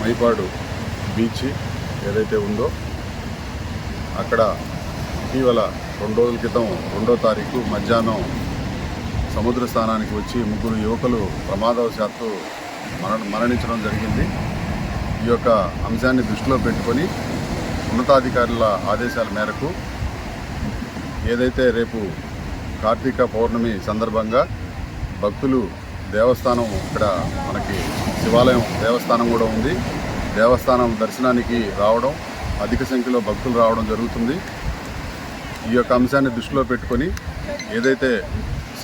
Mypadu beach ఏదైతే ఉందో అక్కడ ఇటీవల రెండు రోజుల క్రితం రెండో తారీఖు మధ్యాహ్నం సముద్ర స్థానానికి వచ్చి ముగ్గురు యువకులు ప్రమాదవశాత్తు మరణ మరణించడం జరిగింది. ఈ యొక్క అంశాన్ని దృష్టిలో పెట్టుకొని ఉన్నతాధికారుల ఆదేశాల మేరకు ఏదైతే రేపు కార్తీక పౌర్ణమి సందర్భంగా భక్తులు దేవస్థానం ఇక్కడ మనకి శివాలయం దేవస్థానం కూడా ఉంది. దేవస్థానం దర్శనానికి రావడం అధిక సంఖ్యలో భక్తులు రావడం జరుగుతుంది. ఈ యొక్క అంశాన్ని దృష్టిలో పెట్టుకొని ఏదైతే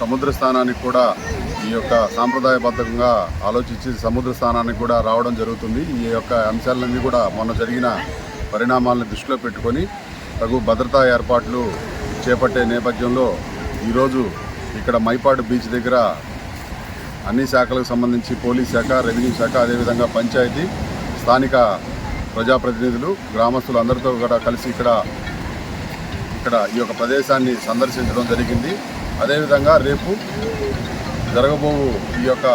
సముద్ర స్థానానికి కూడా ఈ యొక్క సాంప్రదాయబద్ధంగా ఆలోచించి సముద్ర స్థానానికి కూడా రావడం జరుగుతుంది. ఈ యొక్క అంశాలన్నీ కూడా మొన్న జరిగిన పరిణామాలను దృష్టిలో పెట్టుకొని తగు భద్రతా ఏర్పాట్లు చేపట్టే నేపథ్యంలో ఈరోజు ఇక్కడ మైపాడు బీచ్ దగ్గర అన్ని శాఖలకు సంబంధించి పోలీస్ శాఖ రెవెన్యూ శాఖ అదేవిధంగా పంచాయతీ స్థానిక ప్రజాప్రతినిధులు గ్రామస్తులు అందరితో కూడా కలిసి ఇక్కడ ఇక్కడ ఈ యొక్క ప్రదేశాన్ని సందర్శించడం జరిగింది. అదేవిధంగా రేపు జరగబోవు ఈ యొక్క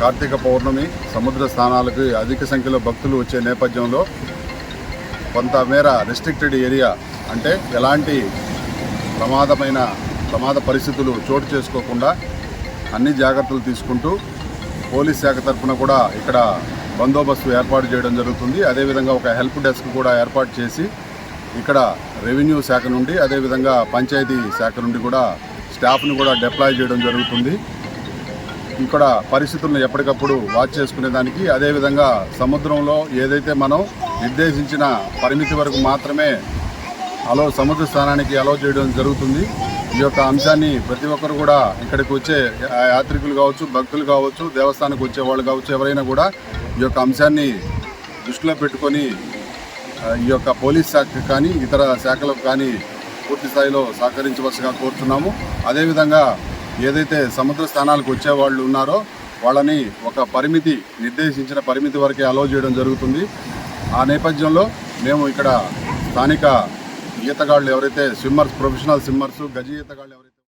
కార్తీక పౌర్ణమి సముద్ర స్థానాలకు అధిక సంఖ్యలో భక్తులు వచ్చే నేపథ్యంలో కొంతమేర రెస్ట్రిక్టెడ్ ఏరియా అంటే ఎలాంటి ప్రమాదమైన ప్రమాద పరిస్థితులు చోటు చేసుకోకుండా అన్ని జాగ్రత్తలు తీసుకుంటూ పోలీస్ శాఖ తరఫున కూడా ఇక్కడ బందోబస్తు ఏర్పాటు చేయడం జరుగుతుంది. అదేవిధంగా ఒక హెల్ప్ డెస్క్ కూడా ఏర్పాటు చేసి ఇక్కడ రెవెన్యూ శాఖ నుండి అదేవిధంగా పంచాయతీ శాఖ నుండి కూడా స్టాఫ్ను కూడా డిప్లాయ్ చేయడం జరుగుతుంది. ఇక్కడ పరిస్థితులను ఎప్పటికప్పుడు వాచ్ చేసుకునే దానికి అదేవిధంగా సముద్రంలో ఏదైతే మనం నిర్దేశించిన పరిమితి వరకు మాత్రమే అలో సముద్ర స్థానానికి అలో చేయడం జరుగుతుంది. ఈ యొక్క అంశాన్ని ప్రతి ఒక్కరు కూడా ఇక్కడికి వచ్చే యాత్రికులు కావచ్చు భక్తులు కావచ్చు దేవస్థానానికి వచ్చే వాళ్ళు కావచ్చు ఎవరైనా కూడా ఈ యొక్క అంశాన్ని దృష్టిలో పెట్టుకొని ఈ యొక్క పోలీస్ శాఖ కానీ ఇతర శాఖలకు కానీ పూర్తి స్థాయిలో సహకరించవలసిగా కోరుతున్నాము అదేవిధంగా ఏదైతే సముద్ర స్థానాలకు వచ్చే వాళ్ళు ఉన్నారో వాళ్ళని ఒక పరిమితి నిర్దేశించిన పరిమితి వరకే అలో చేయడం జరుగుతుంది. ఆ నేపథ్యంలో మేము ఇక్కడ స్థానిక ఈతగాళ్ళు ఎవరైతే స్విమ్మర్స్ ప్రొఫెషనల్ స్విమ్మర్స్ గజ ఈతగాళ్ళు ఎవరైతే